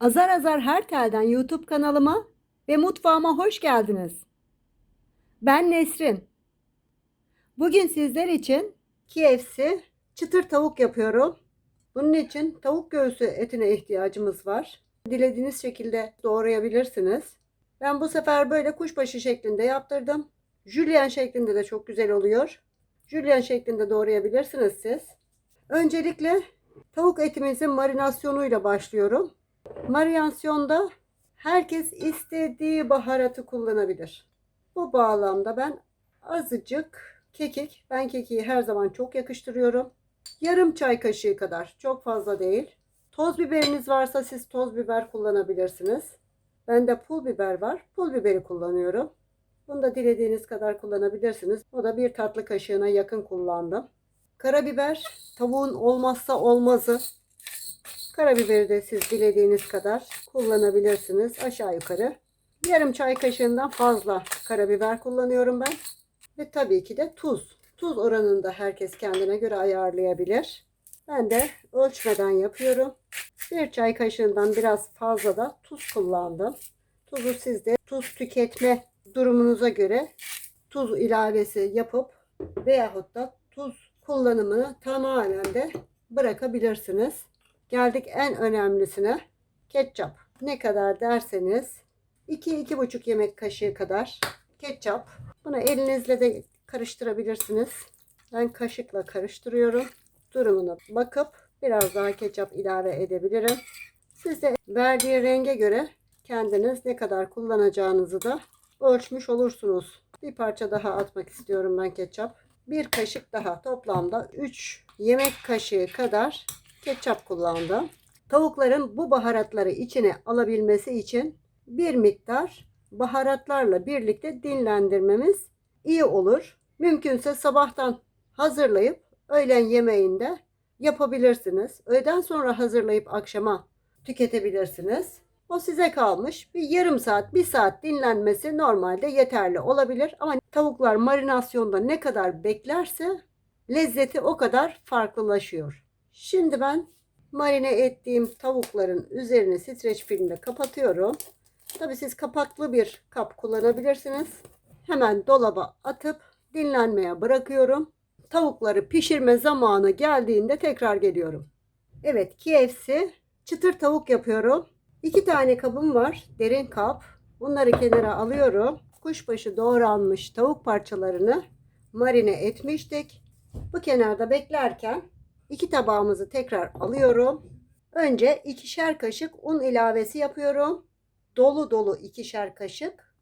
Azar Azar Her Tel'den YouTube kanalıma ve mutfağıma hoş geldiniz. Ben Nesrin. Bugün sizler için KFC çıtır tavuk yapıyorum. Bunun için tavuk göğsü etine ihtiyacımız var. Dilediğiniz şekilde doğrayabilirsiniz. Ben bu sefer böyle kuşbaşı şeklinde yaptırdım. Julienne şeklinde de çok güzel oluyor. Julienne şeklinde doğrayabilirsiniz siz. Öncelikle tavuk etimizin marinasyonuyla başlıyorum. Marinasyonda herkes istediği baharatı kullanabilir. Bu bağlamda ben azıcık kekik, ben kekiği her zaman çok yakıştırıyorum. Yarım çay kaşığı kadar, çok fazla değil. Toz biberiniz varsa siz toz biber kullanabilirsiniz. Bende pul biber var, pul biberi kullanıyorum. Bunu da dilediğiniz kadar kullanabilirsiniz. O da bir tatlı kaşığına yakın kullandım. Karabiber tavuğun olmazsa olmazı. Karabiberi de siz dilediğiniz kadar kullanabilirsiniz. Aşağı yukarı. Yarım çay kaşığından fazla karabiber kullanıyorum ben. Ve tabii ki de tuz. Tuz oranını da herkes kendine göre ayarlayabilir. Ben de ölçmeden yapıyorum. Bir çay kaşığından biraz fazla da tuz kullandım. Tuzu siz de tuz tüketme durumunuza göre tuz ilavesi yapıp veyahut da tuz kullanımını tamamen de bırakabilirsiniz. Geldik en önemlisine. Ketçap. Ne kadar derseniz 2-2,5 yemek kaşığı kadar ketçap. Bunu elinizle de karıştırabilirsiniz. Ben kaşıkla karıştırıyorum. Durumuna bakıp biraz daha ketçap ilave edebilirim. Siz de verdiği renge göre kendiniz ne kadar kullanacağınızı da ölçmüş olursunuz. Bir parça daha atmak istiyorum ben ketçap. Bir kaşık daha toplamda 3 yemek kaşığı kadar ketçap kullandım. Tavukların bu baharatları içine alabilmesi için bir miktar baharatlarla birlikte dinlendirmemiz iyi olur. Mümkünse sabahtan hazırlayıp öğlen yemeğinde yapabilirsiniz. Öğleden sonra hazırlayıp akşama tüketebilirsiniz. O size kalmış. Bir yarım saat, bir saat dinlenmesi normalde yeterli olabilir. Ama tavuklar marinasyonda ne kadar beklerse lezzeti o kadar farklılaşıyor. Şimdi ben marine ettiğim tavukların üzerini streç filmle kapatıyorum. Tabi siz kapaklı bir kap kullanabilirsiniz. Hemen dolaba atıp dinlenmeye bırakıyorum. Tavukları pişirme zamanı geldiğinde tekrar geliyorum. Evet KFC çıtır tavuk yapıyorum. İki tane kabım var. Derin kap. Bunları kenara alıyorum. Kuşbaşı doğranmış tavuk parçalarını marine etmiştik. Bu kenarda beklerken iki tabağımızı tekrar alıyorum. Önce ikişer kaşık un ilavesi yapıyorum. Dolu dolu ikişer kaşık.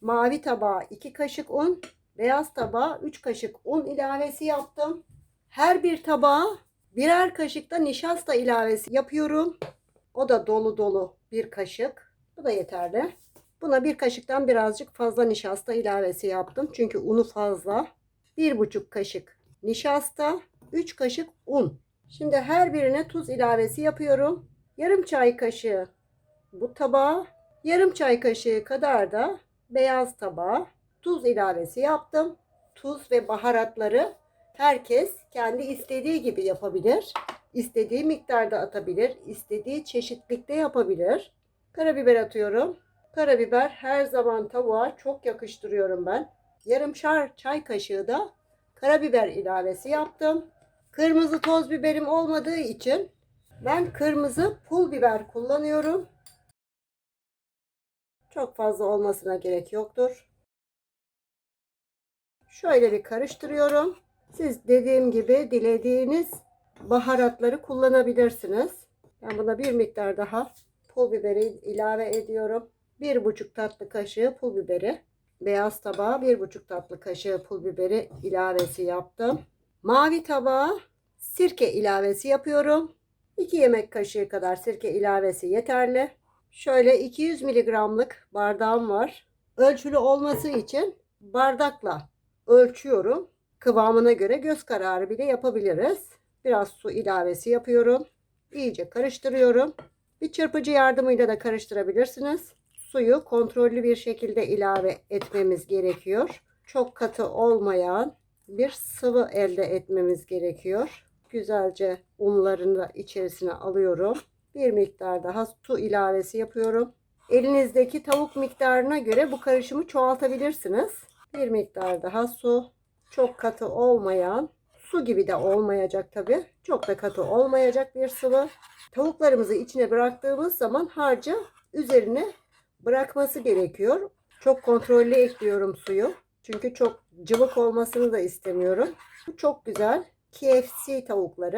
Mavi tabağa 2 kaşık un, beyaz tabağa 3 kaşık un ilavesi yaptım. Her bir tabağa birer kaşık da nişasta ilavesi yapıyorum. O da dolu dolu bir kaşık. Bu da yeterli. Buna bir kaşıktan birazcık fazla nişasta ilavesi yaptım. Çünkü unu fazla. Bir buçuk kaşık nişasta, 3 kaşık un. Şimdi her birine tuz ilavesi yapıyorum. Yarım çay kaşığı bu tabağa, yarım çay kaşığı kadar da beyaz tabağa tuz ilavesi yaptım. Tuz ve baharatları herkes kendi istediği gibi yapabilir. İstediği miktarda atabilir, istediği çeşitlikte yapabilir. Karabiber atıyorum. Karabiber her zaman tavuğa çok yakıştırıyorum ben. Yarımşar çay kaşığı da karabiber ilavesi yaptım. Kırmızı toz biberim olmadığı için ben kırmızı pul biber kullanıyorum. Çok fazla olmasına gerek yoktur. Şöyle bir karıştırıyorum. Siz dediğim gibi dilediğiniz baharatları kullanabilirsiniz. Ben buna bir miktar daha pul biberi ilave ediyorum. Bir buçuk tatlı kaşığı pul biberi. Beyaz tabağa bir buçuk tatlı kaşığı pul biberi ilavesi yaptım. Mavi tabağa sirke ilavesi yapıyorum. 2 yemek kaşığı kadar sirke ilavesi yeterli. Şöyle 200 miligramlık bardağım var. Ölçülü olması için bardakla ölçüyorum. Kıvamına göre göz kararı bile yapabiliriz. Biraz su ilavesi yapıyorum. İyice karıştırıyorum. Bir çırpıcı yardımıyla da karıştırabilirsiniz. Suyu kontrollü bir şekilde ilave etmemiz gerekiyor. Çok katı olmayan bir sıvı elde etmemiz gerekiyor. Güzelce unlarını da içerisine alıyorum. bir miktar daha su ilavesi yapıyorum. Elinizdeki tavuk miktarına göre bu karışımı çoğaltabilirsiniz. Bir miktar daha su. Çok katı olmayan, su gibi de olmayacak tabi. Çok da katı olmayacak bir sıvı. Tavuklarımızı içine bıraktığımız zaman harcı üzerine bırakması gerekiyor. Çok kontrollü ekliyorum suyu. Çünkü çok cıvık olmasını da istemiyorum. Bu çok güzel. KFC tavukları.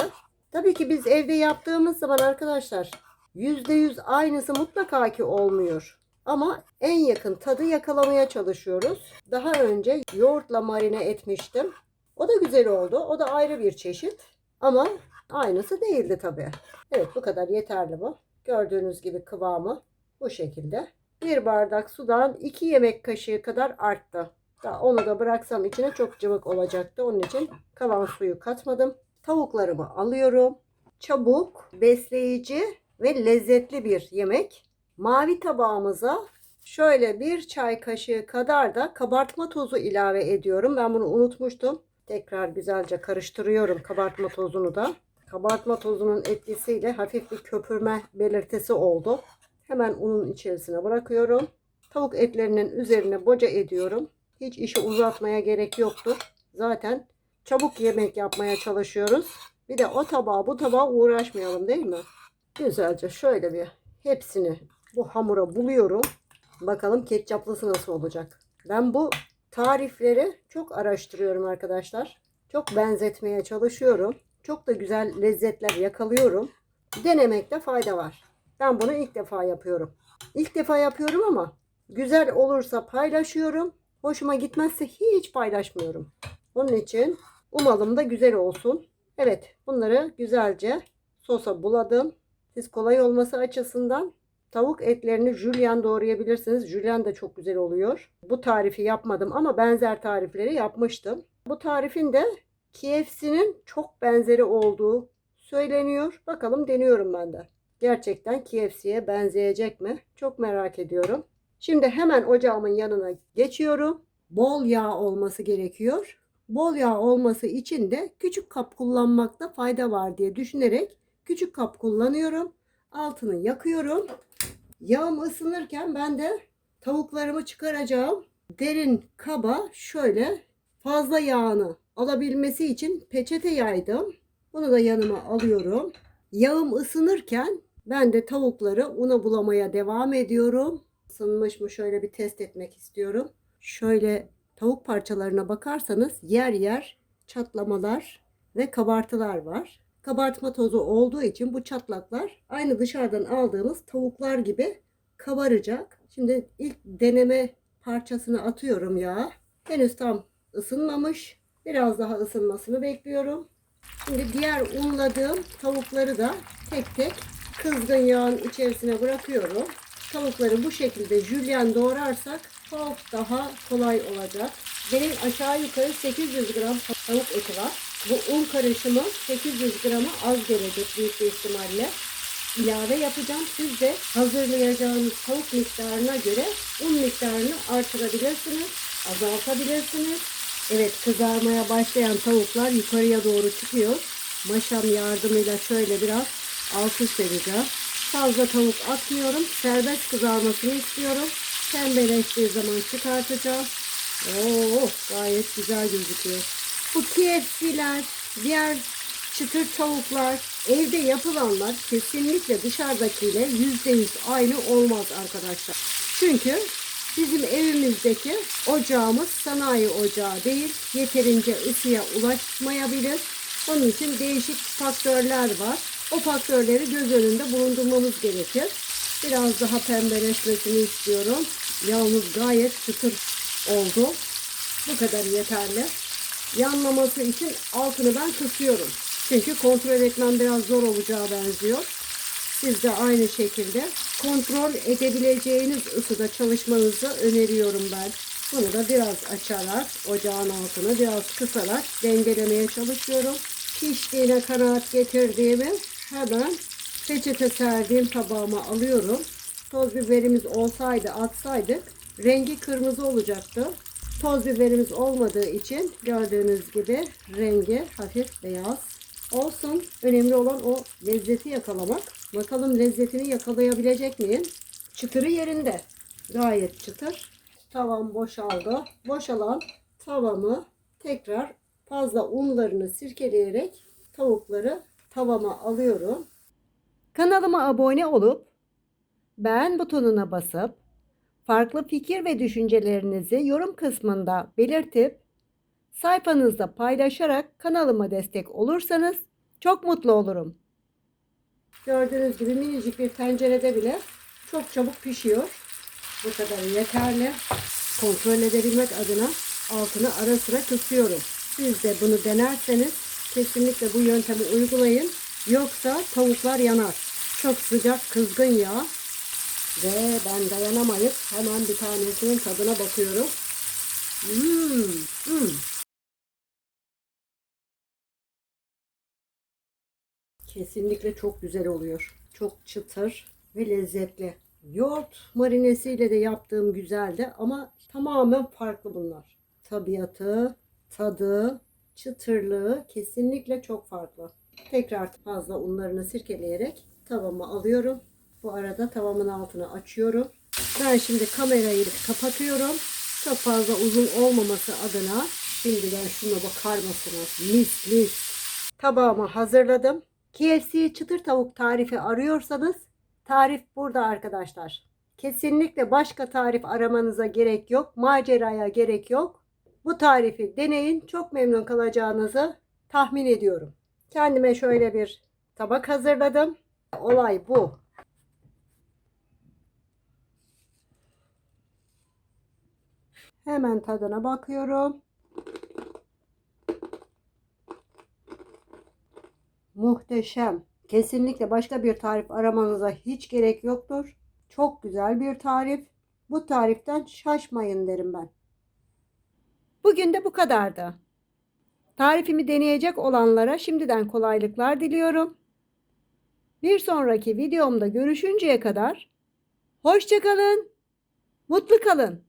Tabii ki biz evde yaptığımız zaman arkadaşlar %100 aynısı mutlaka ki olmuyor. Ama en yakın tadı yakalamaya çalışıyoruz. Daha önce yoğurtla marine etmiştim. O da güzel oldu. O da ayrı bir çeşit. Ama aynısı değildi tabii. Evet bu kadar yeterli bu. Gördüğünüz gibi kıvamı bu şekilde. Bir bardak sudan 2 yemek kaşığı kadar arttı. Daha onu da bıraksam içine çok cıvık olacaktı. Onun için kalan suyu katmadım. Tavuklarımı alıyorum. Çabuk, besleyici ve lezzetli bir yemek. Mavi tabağımıza şöyle bir çay kaşığı kadar da kabartma tozu ilave ediyorum. Ben bunu unutmuştum. Tekrar güzelce karıştırıyorum kabartma tozunu da. Kabartma tozunun etkisiyle hafif bir köpürme belirtisi oldu. Hemen unun içerisine bırakıyorum. Tavuk etlerinin üzerine boca ediyorum. Hiç işi uzatmaya gerek yoktur. Zaten çabuk yemek yapmaya çalışıyoruz. Bir de o tabağa bu tabağa uğraşmayalım değil mi? Güzelce şöyle bir hepsini bu hamura buluyorum. Bakalım ketçaplısı nasıl olacak. Ben bu tarifleri çok araştırıyorum arkadaşlar. Çok benzetmeye çalışıyorum. Çok da güzel lezzetler yakalıyorum. Denemekte fayda var. Ben bunu ilk defa yapıyorum. İlk defa yapıyorum ama güzel olursa paylaşıyorum. Hoşuma gitmezse hiç paylaşmıyorum. Onun için umalım da güzel olsun. Evet bunları güzelce sosa buladım. Siz kolay olması açısından tavuk etlerini jülyen doğrayabilirsiniz. Jülyen de çok güzel oluyor. Bu tarifi yapmadım ama benzer tarifleri yapmıştım. Bu tarifin de KFC'nin çok benzeri olduğu söyleniyor. Bakalım deniyorum ben de. Gerçekten KFC'ye benzeyecek mi? Çok merak ediyorum. Şimdi hemen ocağımın yanına geçiyorum. Bol yağ olması gerekiyor. Bol yağ olması için de küçük kap kullanmakta fayda var diye düşünerek küçük kap kullanıyorum. Altını yakıyorum. Yağım ısınırken ben de tavuklarımı çıkaracağım. Derin kaba şöyle fazla yağını alabilmesi için peçete yaydım. Bunu da yanıma alıyorum. Yağım ısınırken ben de tavukları una bulamaya devam ediyorum. Isınmış mı şöyle bir test etmek istiyorum. Şöyle tavuk parçalarına bakarsanız yer yer çatlamalar ve kabartılar var. Kabartma tozu olduğu için bu çatlaklar aynı dışarıdan aldığımız tavuklar gibi kabaracak. Şimdi ilk deneme parçasını atıyorum ya. Henüz tam ısınmamış. Biraz daha ısınmasını bekliyorum. Şimdi diğer unladığım tavukları da tek tek kızgın yağın içerisine bırakıyorum. Tavukları bu şekilde jülyen doğrarsak çok daha kolay olacak. Benim aşağı yukarı 800 gram tavuk eti var. Bu un karışımı 800 grama az gelecek büyük bir ihtimalle. ilave yapacağım. Siz de hazırlayacağınız tavuk miktarına göre un miktarını artırabilirsiniz, azaltabilirsiniz. Evet kızarmaya başlayan tavuklar yukarıya doğru çıkıyor. Maşam yardımıyla şöyle biraz alt üst. Fazla tavuk atmıyorum. Serbest kızarmasını istiyorum. Pembeleştiği zaman çıkartacağım. Oo, gayet güzel gözüküyor. Bu KFC'ler, diğer çıtır tavuklar, evde yapılanlar kesinlikle dışarıdakiyle %100 aynı olmaz arkadaşlar. Çünkü bizim evimizdeki ocağımız sanayi ocağı değil. Yeterince ısıya ulaşmayabilir. Onun için değişik faktörler var. O faktörleri göz önünde bulundurmamız gerekir. Biraz daha pembeleşmesini istiyorum. Yalnız gayet çıtır oldu. Bu kadar yeterli. Yanmaması için altını ben kısıyorum. Çünkü kontrol etmem biraz zor olacağı benziyor. Siz de aynı şekilde kontrol edebileceğiniz ısıda çalışmanızı öneriyorum ben. Bunu da biraz açarak ocağın altını biraz kısarak dengelemeye çalışıyorum. Piştiğine kanaat getirdiğimi hemen peçete serdiğim tabağıma alıyorum. Toz biberimiz olsaydı atsaydık rengi kırmızı olacaktı. Toz biberimiz olmadığı için gördüğünüz gibi rengi hafif beyaz olsun. Önemli olan o lezzeti yakalamak. Bakalım lezzetini yakalayabilecek miyim? Çıtırı yerinde. Gayet çıtır. Tavam boşaldı. Boşalan tavamı tekrar fazla unlarını sirkeleyerek tavukları tavama alıyorum. Kanalıma abone olup beğen butonuna basıp farklı fikir ve düşüncelerinizi yorum kısmında belirtip sayfanızda paylaşarak kanalıma destek olursanız çok mutlu olurum. Gördüğünüz gibi minicik bir tencerede bile çok çabuk pişiyor. Bu kadar yeterli. Kontrol edebilmek adına altını ara sıra kısıyorum. Siz de bunu denerseniz kesinlikle bu yöntemi uygulayın. Yoksa tavuklar yanar. Çok sıcak kızgın yağ. Ve ben dayanamayıp hemen bir tanesinin tadına bakıyorum. Hmm, hmm. Kesinlikle çok güzel oluyor. Çok çıtır ve lezzetli. Yoğurt marinesiyle de yaptığım güzeldi ama tamamen farklı bunlar. Tabiatı, tadı, çıtırlığı kesinlikle çok farklı. Tekrar fazla unlarını sirkeleyerek tavama alıyorum. Bu arada tavamın altını açıyorum. Ben şimdi kamerayı kapatıyorum. Çok fazla uzun olmaması adına şimdiden şuna bakar mısınız? Mis mis. Tabağımı hazırladım. KFC çıtır tavuk tarifi arıyorsanız tarif burada arkadaşlar. Kesinlikle başka tarif aramanıza gerek yok. Maceraya gerek yok. Bu tarifi deneyin. Çok memnun kalacağınızı tahmin ediyorum. Kendime şöyle bir tabak hazırladım. Olay bu. Hemen tadına bakıyorum. Muhteşem. Kesinlikle başka bir tarif aramanıza hiç gerek yoktur. Çok güzel bir tarif. Bu tariften şaşmayın derim ben. Bugün de bu kadardı. Tarifimi deneyecek olanlara şimdiden kolaylıklar diliyorum. Bir sonraki videomda görüşünceye kadar hoşçakalın, mutlu kalın.